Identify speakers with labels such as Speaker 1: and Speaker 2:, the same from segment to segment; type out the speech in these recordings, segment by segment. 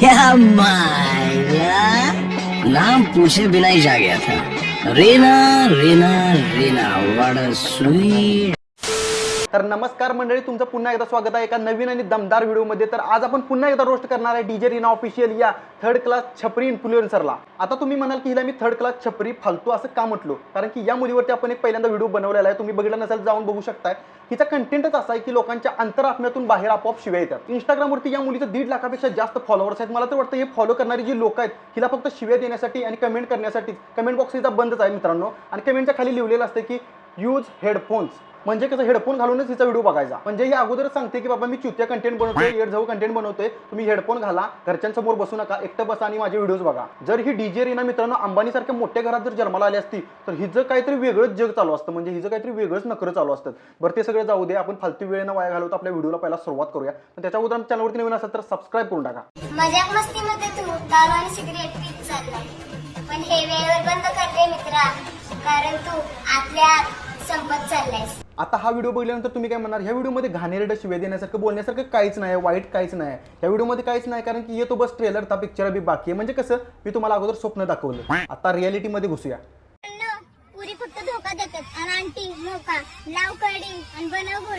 Speaker 1: क्या माया? नाम पूछे बिना ही जा गया था। रेना रेना रेना वाड़ा स्वीट
Speaker 2: तर नमस्कार मंडळी तुमचं पुन्हा एकदा स्वागत आहे एका नवीन आणि दमदार व्हिडिओमध्ये. तर आज आपण पुन्हा एकदा रोस्ट करणार आहे डीजे रिना ऑफिशियल या थर्ड क्लास छपरी इन्फ्लुएन्सरला आता तुम्ही म्हणाल की हिला मी थर्ड क्लास छपरी फालतू असं का म्हटलो? कारण की या मुलीवरती आपण एक पहिल्यांदा व्हिडिओ बनवलेला आहे. तुम्ही बघितला नसेल जाऊन बघू शकताय. हिचा कंटेंटच असा आहे की लोकांच्या अंतरात्म्यातून बाहेर आपोआप शिव्या येतात. इंस्टाग्रामवरती या मुलीचं दीड लाखापेक्षा जास्त फॉलोअर्स आहेत. मला तर वाटतं हे फॉलो करणारी जी लोक आहेत हिला फक्त शिव्या देण्यासाठी आणि कमेंट करण्यासाठी कमेंट बॉक्स हिचा बंदच आहे मित्रांनो. आणि कमेंटच्या खाली लिहिलेलं असतं की यूज हेडफोन्स म्हणजे कसं हेडफोन घालूनच हिचा व्हिडिओ बघायचा. म्हणजे ही अगोदरच सांगते की बाबा मी चुत्या कंटेंट बनवतोय येड जाऊ कंटेंट बनवतोय तुम्ही हेडफोन घाला घरच्यांसमोर बसू नका एकटं बसा आणि माझे व्हिडिओज बघा. जर ही डीजे रीना मित्रांनो अंबानी सारख्या मोठ्या घरात जर जन्माला आली असती तर हिचं काहीतरी वेगळंच जग चालू असतं. म्हणजे हिचं काहीतरी वेगळंच नखरं चालू असतं बरं ते सगळं जाऊ दे आपण फालतू वेळेनं वाया घालवतो आपल्या व्हिडिओला पहिला सुरुवात करूया. पण त्याच्या अगोदर आमच्या चॅनलवरती नवीन असेल तर सबस्क्राईब करून टाका.
Speaker 3: मजाक मस्तीमध्ये तू दारू आणि सिगरेट पीत चाललाय. पण हे वेळेवर बंद कर रे मित्रा. कारण तू चाललायस
Speaker 2: आता हा व्हिडिओ बघितल्यानंतर तुम्ही काय म्हणणार? ह्या व्हिडिओमध्ये घाणेरडं शिवे देण्यासारखं बोलण्यासारखं काहीच नाही वाईट काहीच नाही या व्हिडिओमध्ये काहीच नाही कारण की येतो बस ट्रेलर था पिक्चर अभी बाकी आहे. म्हणजे कसं मी तुम्हाला अगोदर स्वप्न दाखवलं. आता रियालिटीमध्ये घुसूया.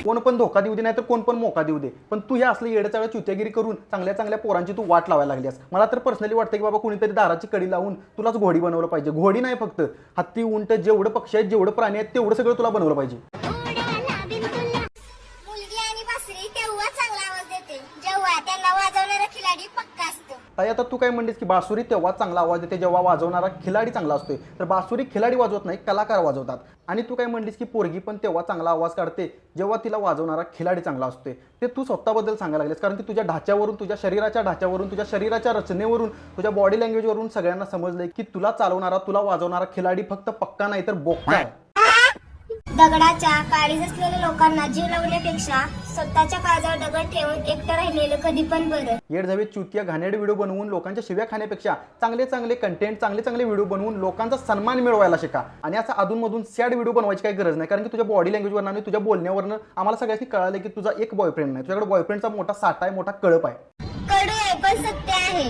Speaker 2: कोण पण धोका देऊ दे नाही तर कोण पण मोका देऊ दे. पण तू हे असलं येडचाळ चुत्यागिरी करून चांगल्या चांगल्या पोरांची तू वाट लावायला लागलीस. मला तर पर्सनली वाटतं की बाबा कोणीतरी दाराची कडी लावून तुलाच घोडी बनवलं पाहिजे. घोडी नाही फक्त. हत्ती उंट जेवढं पक्षी आहेत जेवढं प्राणी आहेत तेवढं सगळं तुला बनवलं पाहिजे. ताई आता तू काय म्हणलीस की बासुरी तेव्हा चांगला आवाज देते जेव्हा वाजवणारा खिलाडी चांगला असतोय. तर बासुरी खिलाडी वाजवत नाही कलाकार वाजवतात. आणि तू काय म्हणलीस की पोरगी पण तेव्हा चांगला आवाज काढते जेव्हा तिला वाजवणारा खिलाडी चांगला असतोय. ते तू स्वतःबद्दल सांगायला लागलेस कारण की तुझ्या ढाच्यावरून तुझ्या शरीराच्या ढाच्यावरून तुझ्या शरीराच्या रचनेवरून तुझ्या बॉडी लँग्वेजवरून सगळ्यांना समजलंय की तुला चालवणारा तुला वाजवणारा खिलाडी फक्त पक्का नाही तर बोक्का आहे.
Speaker 3: दगडाच्या काळीज असलेल्या लोकांना जीव लावण्यापेक्षा स्वतःच्या काळजावर दगड ठेवून एकटं राहिलेलं कधी पण बरं.
Speaker 2: येड झवे चुतिया घाणेरडे व्हिडिओ बनवून लोकांच्या शिव्या खाण्यापेक्षा चांगले चांगले कंटेंट चांगले चांगले व्हिडिओ बनवून लोकांचा सन्मान मिळवायला शिका. आणि असा अधूनमधून सॅड व्हिडिओ बनवायची काही गरज नाही कारण की तुझ्या बॉडी लँग्वेजवरनं आणि तुझ्या बोलण्यावरनं आम्हाला सगळ्यांनी कळालं की तुझा एक बॉयफ्रेंड नाही. तुझ्याकडे बॉयफ्रेंडचा मोठा साठा आहे मोठा कळप आहे.
Speaker 3: कडू आहे पण सत्य आहे.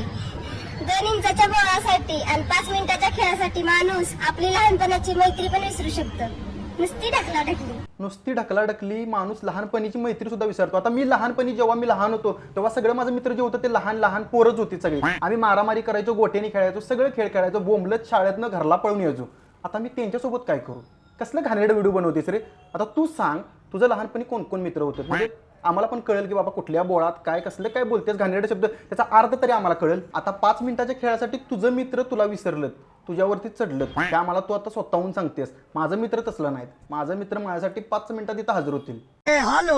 Speaker 3: दोन इंचाच्या बोळासाठी आणि पाच मिनिटाच्या खेळासाठी माणूस आपली लहानपणाची मैत्री पण विसरू शकतो. नुसती ढकला ढकली.
Speaker 2: नुसती ढकलाढकली माणूस लहानपणीची मैत्री सुद्धा विसरतो. आता मी लहानपणी जेव्हा मी लहान होतो तेव्हा सगळं माझं मित्र जे होतं ते लहान लहान पोरच होती सगळी. आम्ही मारामारी करायचो गोट्याने खेळायचो सगळं खेळ खेळायचो बोंबलत शाळेतनं घरला पळून यायचो. आता मी त्यांच्यासोबत काय करू? कसलं घाणेरडं व्हिडिओ बनवतेस रे? आता तू सांग तुझं लहानपणी कोण कोण मित्र होते? म्हणजे आम्हाला पण कळेल की बाबा कुठल्या बोळात काय कसले काय बोलतेस घाणेरडे शब्द. त्याचा अर्थ तरी आम्हाला कळेल. आता पाच मिनिटाच्या खेळासाठी तुझं मित्र तुला विसरलं. तुझ्यावरती चढलं त्या आम्हाला तू आता स्वतःहून सांगतेस. माझं मित्र तसलं नाहीत. माझं मित्र माझ्यासाठी पाच मिनिटात इथं हजर होतील.
Speaker 1: ए हेलो.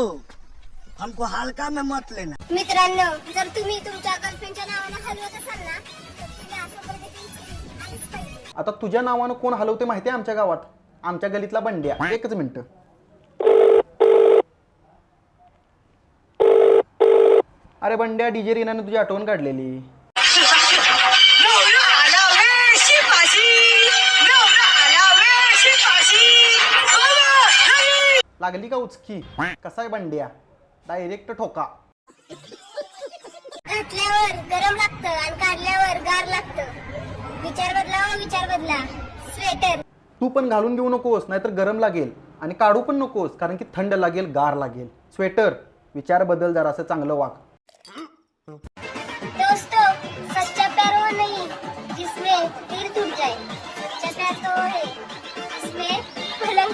Speaker 1: हमको हल्का में मत लेना.
Speaker 3: मित्रांनो जर तुम्ही तुमच्या गर्लफ्रेंडच्या नावानं हलवत असाल ना तर तुम्ही अशा पद्धतीने आलीच पाहिजे
Speaker 2: आता तुझ्या नावानं कोण हलवते माहिती आहे आमच्या गावात? आमच्या गलीतला बंड्या. एकच मिनिट. अरे बंड्या डीजे रीनाने तुझी आठवण काढलेली. लागली का उचकी? कसा आहे बंड्या? डायरेक्ट ठोका.
Speaker 3: घातल्यावर गरम लागतं आणि काढल्यावर गार लागतं. विचार बदला हो विचार बदला. स्वेटर
Speaker 2: तू पण घालून घेऊ नकोस नाहीतर गरम लागेल. आणि काढू पण नकोस कारण की थंड लागेल गार लागेल. स्वेटर विचार बदल जरा असं चांगलं वाग.
Speaker 3: दोस्तों सच्चा प्यार वो नहीं जिसमें तीर टूट जाए. सच्चा प्यार तो वो है.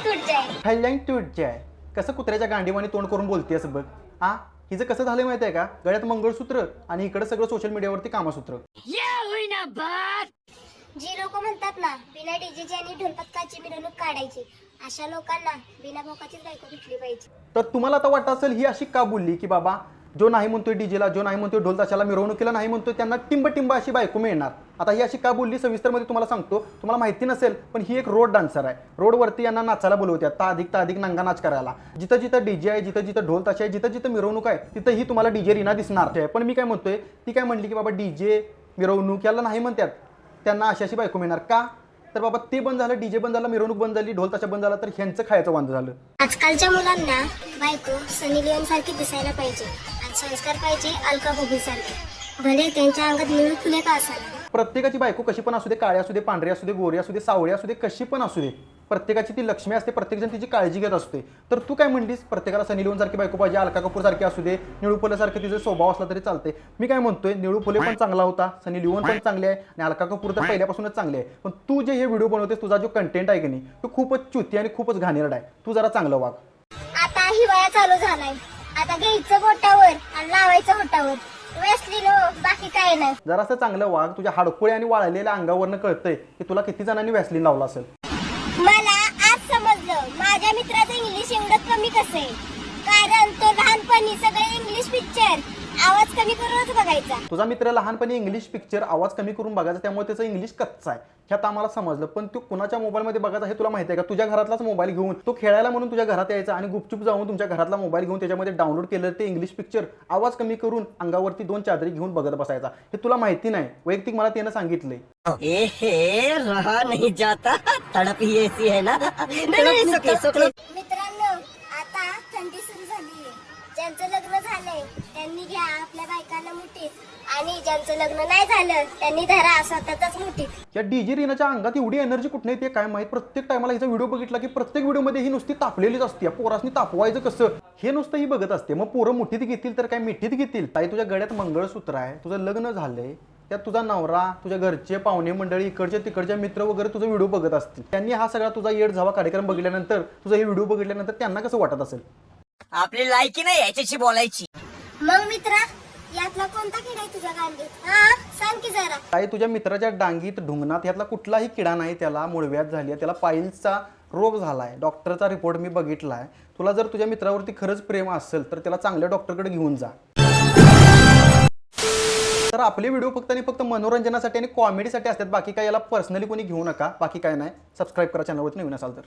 Speaker 3: टूट जाए
Speaker 2: फैल्यांग ट्यूटचे आहे कसं कुत्र्याच्या गांडीवानी तोंड करून बोलतेस बघ. हा हिचं कसं झालं माहिती आहे का? गळ्यात मंगळसूत्र आणि इकडे सगळं सोशल मीडियावरती कामसूत्र.
Speaker 3: जी लोक म्हणतात ना बिना डीजेची आणि ढोलपथकाची मिरवणूक काढायची. अशा लोकांना बिना भोकाचीच बायको भेटली पाहिजे.
Speaker 2: तर तुम्हाला आता वाटत असेल ही अशी का बोलली की बाबा जो नाही म्हणतोय डीजेला जो नाही म्हणतोय ढोलताशाला मिरवणुकीला नाही म्हणतोय त्यांना टिंब टिंब अशी बायको मिळणार. आता ही अशी का बोलली? सविस्तरमध्ये तुम्हाला सांगतो. तुम्हाला माहिती नसेल पण ही एक रोड डान्सर आहे. रोडवरती यांना नाचायला बोलवत्या ता अधिक ता अधिक नंगा नाच करायला. जिथं जिथं डीजे आहे जिथं जिथं ढोल ताशे आहे जिथं जिथं मिरवणूक आहे तिथं ही तुम्हाला डीजे रिना दिसणार. आहे पण मी काय म्हणतोय ती काय म्हणली की बाबा डीजे मिरवणूक याला नाही म्हणतात त्यांना अशी अशी बायको मिळणार. का? तर बाबा ते बंद झालं डीजे बंद झालं मिरवणूक बंद झाली ढोल ताशा बंद झाला तर ह्यांचं खायचं बंद झालं.
Speaker 3: आजकालच्या मुलांना बायको सनी लिओन सारखी दिसायला पाहिजे. संस्कार पाहिजे अलका भोगी सारखे भले त्यांच्या अंगात निळू फुले का असावी.
Speaker 2: प्रत्येकाची बायको कशी पण असू दे काळी असू दे पांढरी असू दे गोरी असू दे सावळी असू दे कशी पण असू दे प्रत्येकाची ती लक्ष्मी असते प्रत्येकजण तिची काळजी घेत असते. तर तू काय म्हणलीस? प्रत्येकाला सनी लिओन सारखी बायको पाहिजे अलका कपूर सारखी असू दे निळू फुलेसारखं तिचा स्वभाव असला तरी चालते मी काय म्हणतोय निळू फुले पण चांगला होता सनी लिओन पण चांगले आहे आणि अलका कपूर तर पहिल्यापासूनच चांगले आहे. पण तू जे हे व्हिडिओ बनवतेस तुझा जो कंटेंट आहे की नाही तो खूपच चुती आणि खूपच घाणेरडा आहे. तू जरा चांगलं वाग.
Speaker 3: आता हिवाळा चालू झालाय. आता घ्यायचं बोटावर आणि लावायचं होटावर वेसली नो बाकी काय नाही.
Speaker 2: जरासं चांगलं वाग तुझ्या हाडकुळे आणि वाळलेल्या अंगावरनं कळतंय की तुला किती जणांनी व्हॅसलीन लावला असेल.
Speaker 3: मला आज समजलं माझ्या मित्राचं इंग्लिश एवढं कमी कसं आहे? कारण तो लहानपणी सगळे इंग्लिश पिक्चर आवाज कमी करूनच बघायचा.
Speaker 2: तुझा मित्र लहानपणी इंग्लिश पिक्चर आवाज कमी करून बघायचा त्यामुळे त्याचं इंग्लिश कच्चा आहे. ह्यात आम्हाला समजलं. पण तू कुणाच्या मोबाईलमध्ये बघायचा हे तुला माहिती आहे का? तुझ्या घरातलाच मोबाईल घेऊन तो खेळायला म्हणून तुझ्या घरात यायचा आणि गुपचूप जाऊन तुमच्या घरातला मोबाईल घेऊन त्याच्यामध्ये डाउनलोड केलं ते इंग्लिश पिक्चर आवाज कमी करून अंगावरती दोन चादरी घेऊन बघत बसायचा. हे तुला माहिती नाही. वैयक्तिक मला त्यानं सांगितलंय
Speaker 1: ए हे रहा नहीं जाता. तड़प ही ऐसी है ना? नहीं नहीं सुके सुके
Speaker 3: मित्रांनो आता थंडी सुरू झाली ज्यांचं त्यांनी घ्या आपल्या बायकांना मुठीत आणि ज्यांचं लग्न नाही झालं त्यांनी धरा स्वतःच मुठीत
Speaker 2: या डीजे रीनाच्या अंगात एवढी एनर्जी कुठे येते काय माहीत? प्रत्येक टायमाला हिचा व्हिडिओ बघितला की प्रत्येक व्हिडिओमध्ये ही नुसती तापलेलीच असते. या पोरासनी तापवायचं कसं? हे नुसतं ही बघत असते. मग पोरं मुठीत घेतील तर काय मिठीत घेतील? ताई तुझ्या गळ्यात मंगळसूत्र आहे. तुझं लग्न झालंय. त्यात तुझा नवरा तुझ्या घरचे पाहुणे मंडळी इकडचे तिकडचे मित्र वगैरे तुझा व्हिडिओ बघत असतील. त्यांनी हा सगळा तुझा येड झावा कार्यक्रम बघितल्यानंतर तुझा हे व्हिडिओ बघितल्यानंतर त्यांना कसं वाटत असेल?
Speaker 1: आपली लायकी नाही याच्याशी बोलायची.
Speaker 3: मग मित्रा यातला कोणता किडा आहे तुझ्या गांडीत हा सांग की जरा.
Speaker 2: काय तुझ्या मित्राच्या डांगीत ढुंगणात यातला कुठलाही किडा नाही त्याला मुळव्यात झाली आहे त्याला पाईल्सचा रोग झालाय. डॉक्टरचा रिपोर्ट मी बघितलाय. तुला जर तुझ्या मित्रावरती खरंच प्रेम असेल तर त्याला चांगल्या डॉक्टरकडे घेऊन जा. तर आपले व्हिडिओ फक्त आणि फक्त मनोरंजनासाठी आणि कॉमेडीसाठी असतात बाकी काय याला पर्सनली कोणी घेऊ नका बाकी काय नाही. सबस्क्राईब करा चॅनलवरती नवीन असाल तर.